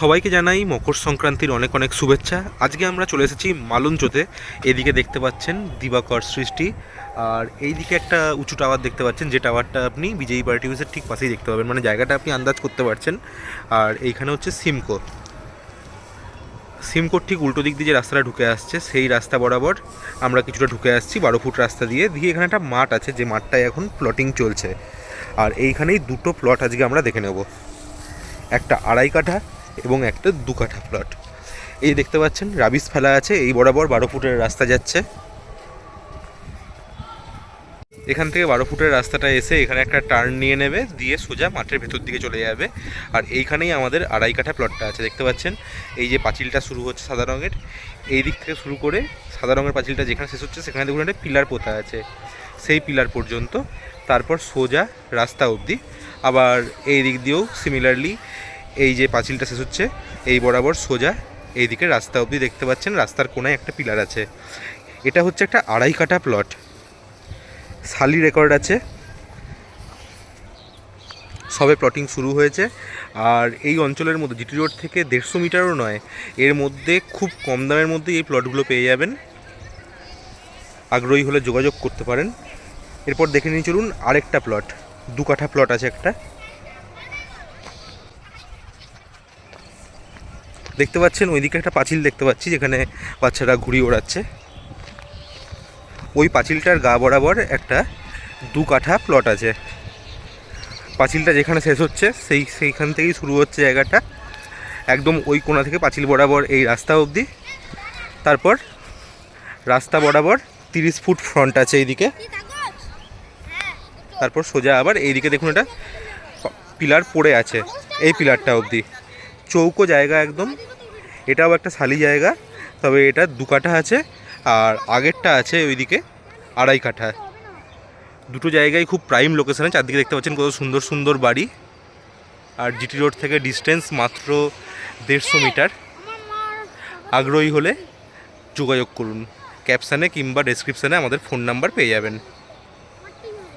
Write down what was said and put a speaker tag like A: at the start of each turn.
A: সবাইকে জানাই মকর সংক্রান্তির অনেক অনেক শুভেচ্ছা। আজকে আমরা চলে এসেছি মালঞ্চতে। এদিকে দেখতে পাচ্ছেন দিবাকর সৃষ্টি। আর এইদিকে একটা উঁচু টাওয়ার দেখতে পাচ্ছেন, যে টাওয়ারটা আপনি বিজয়ী পার্টি অফিসের ঠিক পাশেই দেখতে পাবেন। মানে জায়গাটা আপনি আন্দাজ করতে পারছেন। আর এইখানে হচ্ছে সিমকো সিমকোর ঠিক উল্টো দিক দিয়ে যে রাস্তাটা ঢুকে আসছে, সেই রাস্তা বরাবর আমরা কিছুটা ঢুকে আসছি বারো ফুট রাস্তা দিয়ে। দিয়ে এখানে একটা মাঠ আছে, যে মাঠটায় এখন প্লটিং চলছে। আর এইখানেই দুটো প্লট আজকে আমরা দেখে নেব। একটা আড়াই কাঠা এবং একটা দু কাঠা প্লট এই দেখতে পাচ্ছেন রাবিস ফেলা আছে, এই বরাবর বারো ফুটের রাস্তা যাচ্ছে। এখান থেকে বারো ফুটের রাস্তাটা এসে এখানে একটা টার্ন নিয়ে নেবে, দিয়ে সোজা মাঠের ভেতর দিকে চলে যাবে। আর এইখানেই আমাদের আড়াই কাঠা প্লটটা আছে, দেখতে পাচ্ছেন? এই যে পাঁচিলটা শুরু হচ্ছে সাদা রঙের, এই দিক থেকে শুরু করে সাদা রঙের পাঁচিলটা যেখানে শেষ হচ্ছে, সেখানে দেখুন একটা পিলার পোতা আছে। সেই পিলার পর্যন্ত, তারপর সোজা রাস্তা অবধি। আবার এই দিক দিয়েও সিমিলারলি এই যে পাঁচিলটা শেষ হচ্ছে, এই বরাবর সোজা এই দিকে রাস্তা অবধি দেখতে পাচ্ছেন, রাস্তার কোনায় একটা পিলার আছে। এটা হচ্ছে একটা আড়াই কাঠা প্লট সালি রেকর্ড আছে। সবে প্লটিং শুরু হয়েছে। আর এই অঞ্চলের মধ্যে, জিটি রোড থেকে দেড়শো মিটারও নয়, এর মধ্যে খুব কম দামের মধ্যে এই প্লটগুলো পেয়ে যাবেন। আগ্রহী হলে যোগাযোগ করতে পারেন। এরপর দেখে নিয়ে চলুন আরেকটা প্লট দু কাঠা প্লট আছে একটা। দেখতে পাচ্ছেন, ওইদিকে একটা পাঁচিল দেখতে পাচ্ছি, যেখানে বাচ্চারা ঘুড়ি ওড়াচ্ছে। ওই পাঁচিলটার গা বরাবর একটা দু কাঠা প্লট আছে। পাঁচিলটা যেখানে শেষ হচ্ছে, সেই, সেইখান থেকেই শুরু হচ্ছে জায়গাটা। একদম ওই কোণা থেকে পাঁচিল বরাবর এই রাস্তা অবধি। তারপর রাস্তা বরাবর তিরিশ ফুট ফ্রন্ট আছে এইদিকে। তারপর সোজা আবার এইদিকে দেখুন এটা পিলার পড়ে আছে, এই পিলারটা অবধি। চৌকো জায়গা একদম। এটাও একটা শালি জায়গা, তবে এটা দু কাঠা আছে আর আগেরটা আছে ওইদিকে আড়াই কাঠা। দুটো জায়গায় খুব প্রাইম লোকেশনে চারদিকে দেখতে পাচ্ছেন কত সুন্দর সুন্দর বাড়ি। আর জিটি রোড থেকে ডিস্টেন্স মাত্র দেড়শো মিটার। আগ্রহী হলে যোগাযোগ করুন। ক্যাপশানে কিংবা ডেসক্রিপশানে আমাদের ফোন নাম্বার পেয়ে যাবেন।